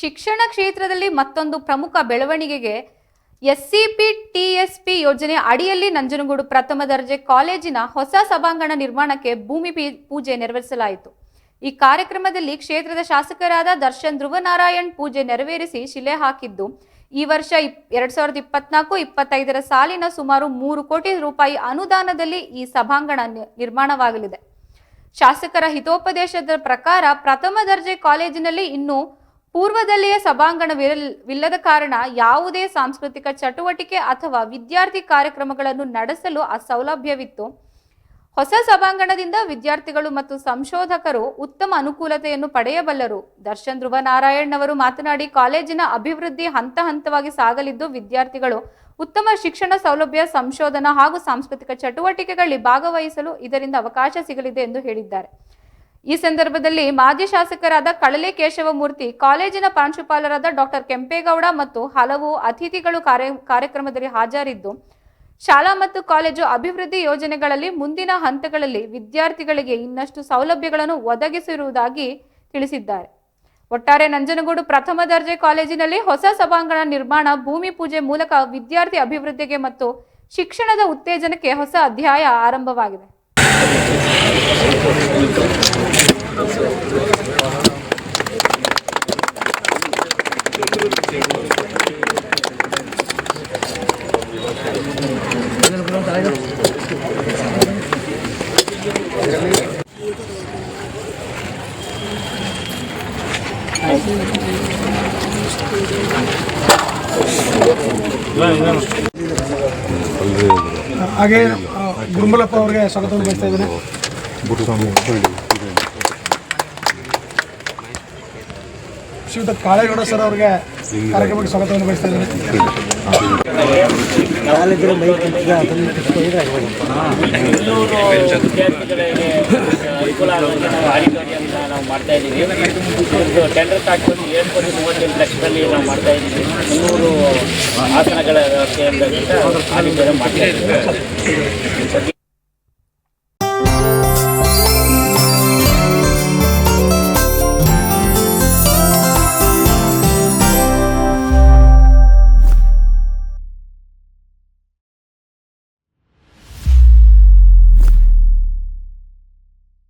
ಶಿಕ್ಷಣ ಕ್ಷೇತ್ರದಲ್ಲಿ ಮತ್ತೊಂದು ಪ್ರಮುಖ ಬೆಳವಣಿಗೆಗೆ ಎಸ್ಸಿಪಿ, ಟಿಎಸ್ಪಿ ಯೋಜನೆ ಅಡಿಯಲ್ಲಿ ನಂಜನಗೂಡು ಪ್ರಥಮ ದರ್ಜೆ ಕಾಲೇಜಿನ ಹೊಸ ಸಭಾಂಗಣ ನಿರ್ಮಾಣಕ್ಕೆ ಭೂಮಿ ಪೂಜೆ ನೆರವೇರಿಸಲಾಯಿತು. ಈ ಕಾರ್ಯಕ್ರಮದಲ್ಲಿ ಕ್ಷೇತ್ರದ ಶಾಸಕರಾದ ದರ್ಶನ್ ಧ್ರುವನಾರಾಯಣ್ ಪೂಜೆ ನೆರವೇರಿಸಿ ಶಿಲೆ ಹಾಕಿದ್ದು, ಈ ವರ್ಷ ಎರಡ್ ಸಾವಿರದ ಇಪ್ಪತ್ನಾಲ್ಕು, ಇಪ್ಪತ್ತೈದರ ಸಾಲಿನ ಸುಮಾರು ಮೂರು ಕೋಟಿ ರೂಪಾಯಿ ಅನುದಾನದಲ್ಲಿ ಈ ಸಭಾಂಗಣ ನಿರ್ಮಾಣವಾಗಲಿದೆ. ಶಾಸಕರ ಹಿತೋಪದೇಶದ ಪ್ರಕಾರ ಪ್ರಥಮ ದರ್ಜೆ ಕಾಲೇಜಿನಲ್ಲಿ ಇನ್ನು ಪೂರ್ವದಲ್ಲಿಯೇ ಸಭಾಂಗಣವಿರಲಿಲ್ಲದ ಕಾರಣ ಯಾವುದೇ ಸಾಂಸ್ಕೃತಿಕ ಚಟುವಟಿಕೆ ಅಥವಾ ವಿದ್ಯಾರ್ಥಿ ಕಾರ್ಯಕ್ರಮಗಳನ್ನು ನಡೆಸಲು ಆ ಸೌಲಭ್ಯವಿತ್ತು ಹೊಸ ಸಭಾಂಗಣದಿಂದ ವಿದ್ಯಾರ್ಥಿಗಳು ಮತ್ತು ಸಂಶೋಧಕರು ಉತ್ತಮ ಅನುಕೂಲತೆಯನ್ನು ಪಡೆಯಬಲ್ಲರು. ದರ್ಶನ್ ಧ್ರುವನಾರಾಯಣ್ ಅವರು ಮಾತನಾಡಿ, ಕಾಲೇಜಿನ ಅಭಿವೃದ್ಧಿ ಹಂತ ಹಂತವಾಗಿ ಸಾಗಲಿದ್ದು ವಿದ್ಯಾರ್ಥಿಗಳು ಉತ್ತಮ ಶಿಕ್ಷಣ ಸೌಲಭ್ಯ, ಸಂಶೋಧನಾ ಹಾಗೂ ಸಾಂಸ್ಕೃತಿಕ ಚಟುವಟಿಕೆಗಳಲ್ಲಿ ಭಾಗವಹಿಸಲು ಇದರಿಂದ ಅವಕಾಶ ಸಿಗಲಿದೆ ಎಂದು ಹೇಳಿದ್ದಾರೆ. ಈ ಸಂದರ್ಭದಲ್ಲಿ ಮಾಜಿ ಶಾಸಕರಾದ ಕಳಲೆ ಕೇಶವಮೂರ್ತಿ, ಕಾಲೇಜಿನ ಪ್ರಾಂಶುಪಾಲರಾದ ಡಾಕ್ಟರ್ ಕೆಂಪೇಗೌಡ ಮತ್ತು ಹಲವು ಅತಿಥಿಗಳು ಕಾರ್ಯ, ಕಾರ್ಯಕ್ರಮದಲ್ಲಿ ಹಾಜರಿದ್ದು, ಶಾಲಾ ಮತ್ತು ಕಾಲೇಜು ಅಭಿವೃದ್ಧಿ ಯೋಜನೆಗಳಲ್ಲಿ ಮುಂದಿನ ಹಂತಗಳಲ್ಲಿ ವಿದ್ಯಾರ್ಥಿಗಳಿಗೆ ಇನ್ನಷ್ಟು ಸೌಲಭ್ಯಗಳನ್ನು ಒದಗಿಸಿರುವುದಾಗಿ ತಿಳಿಸಿದ್ದಾರೆ. ಒಟ್ಟಾರೆ ನಂಜನಗೂಡು ಪ್ರಥಮ ದರ್ಜೆ ಕಾಲೇಜಿನಲ್ಲಿ ಹೊಸ ಸಭಾಂಗಣ ನಿರ್ಮಾಣ, ಭೂಮಿ ಪೂಜೆ ಮೂಲಕ ವಿದ್ಯಾರ್ಥಿ ಅಭಿವೃದ್ಧಿಗೆ ಮತ್ತು ಶಿಕ್ಷಣದ ಉತ್ತೇಜನಕ್ಕೆ ಹೊಸ ಅಧ್ಯಾಯ ಆರಂಭವಾಗಿದೆ. ಹಾಗೆ ಆ, ಗುರುಮಲಪ್ಪ ಅವರಿಗೆ ಸ್ವಾಗತವನ್ನು ಬಯಸ್ತಾ ಇದ್ದೇನೆ ಶ್ರೀಯುತ ಕಾಳೇಗೌಡ ಸರ್ ಅವರಿಗೆ ಕಾರ್ಯಕ್ರಮಕ್ಕೆ ಸ್ವಾಗತವನ್ನು ಬಯಸ್ತಾ ಇದ್ದೀನಿ. ನಾವು ಮಾಡ್ತಾ ಇದ್ದೀವಿ ಇದು ಟೆಂಡರ್ ಹಾಕೊಂಡು ಏಳು ಕೋಟಿ ಮೂವತ್ತೆಂಟು ಲಕ್ಷದಲ್ಲಿ ನಾವು ಮಾಡ್ತಾ ಇದ್ದೀವಿ ಮುನ್ನೂರು ಆಸನಗಳ ವ್ಯವಸ್ಥೆಯಿಂದ ಆಡಿಟೋರಿಯಂ ಮಾಡ್ತಾ ಇದ್ದೀವಿ